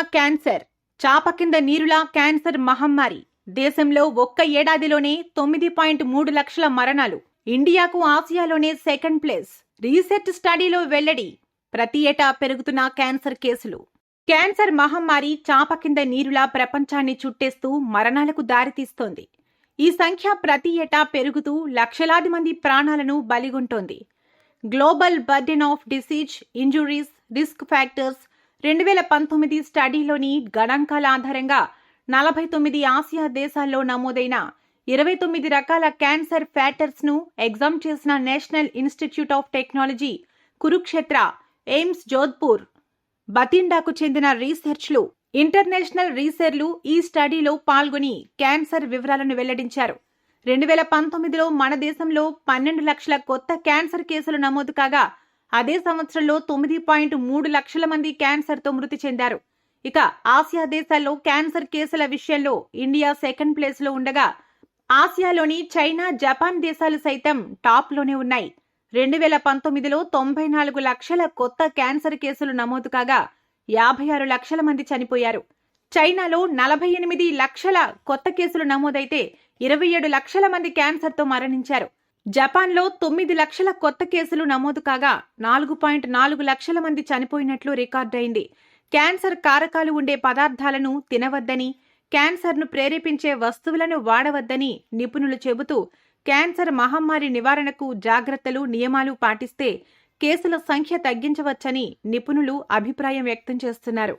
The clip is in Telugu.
క్యాన్సర్. చాప కింద నీరులా క్యాన్సర్ మహమ్మారి. దేశంలో ఒక్క ఏడాదిలోనే తొమ్మిది పాయింట్ మూడు లక్షల మరణాలు. ఇండియాకు ఆసియాలోనే సెకండ్ ప్లేస్. రీసెర్చ్ స్టడీలో వెల్లడి. ప్రతి ఏటా పెరుగుతున్న క్యాన్సర్ కేసులు. క్యాన్సర్ మహమ్మారి చాప కింద నీరులా ప్రపంచాన్ని చుట్టేస్తూ మరణాలకు దారితీస్తోంది. ఈ సంఖ్య ప్రతి ఏటా పెరుగుతూ లక్షలాది మంది ప్రాణాలను బలిగొంటోంది. Global burden of disease injuries risk factors రెండు వేల పంతొమ్మిది స్టడీలోని గణాంకాల ఆధారంగా నలభై తొమ్మిది ఆసియా దేశాల్లో నమోదైన ఇరవై తొమ్మిది రకాల క్యాన్సర్ ఫ్యాక్టర్స్ను ఎగ్జామ్ చేసిన national institute of technology Kurukshetra AIIMS Jodhpur బతిండాకు చెందిన రీసెర్చ్లు ఇంటర్నేషనల్ రీసెర్లు ఈ స్టడీలో పాల్గొని క్యాన్సర్ వివరాలను వెల్లడించారు. రెండు వేల పంతొమ్మిదిలో మన దేశంలో పన్నెండు లక్షల కొత్త క్యాన్సర్ కేసులు నమోదు కాగా అదే సంవత్సరంలో తొమ్మిది పాయింట్ మూడు లక్షల మంది క్యాన్సర్తో మృతి చెందారు. ఇక ఆసియా దేశాల్లో క్యాన్సర్ కేసుల విషయంలో ఇండియా సెకండ్ ప్లేస్లో ఉండగా ఆసియాలోని చైనా జపాన్ దేశాలు సైతం టాప్లోనే ఉన్నాయి. రెండు వేల పంతొమ్మిదిలో తొంభై నాలుగు లక్షల కొత్త క్యాన్సర్ కేసులు నమోదు కాగా యాభై ఆరు లక్షల మంది చనిపోయారు. చైనాలో నలభై ఎనిమిది లక్షల కొత్త కేసులు నమోదైతే ఇరవై ఏడు లక్షల మంది క్యాన్సర్తో మరణించారు. జపాన్లో తొమ్మిది లక్షల కొత్త కేసులు నమోదు కాగా నాలుగు పాయింట్ నాలుగు లక్షల మంది చనిపోయినట్లు రికార్డైంది క్యాన్సర్ కారకాలు ఉండే పదార్థాలను తినవద్దని క్యాన్సర్ను ప్రేరేపించే వస్తువులను వాడవద్దని నిపుణులు చెబుతూ క్యాన్సర్ మహమ్మారి నివారణకు జాగ్రత్తలు నియమాలు పాటిస్తే కేసుల సంఖ్య తగ్గించవచ్చని నిపుణులు అభిప్రాయం వ్యక్తం చేస్తున్నారు.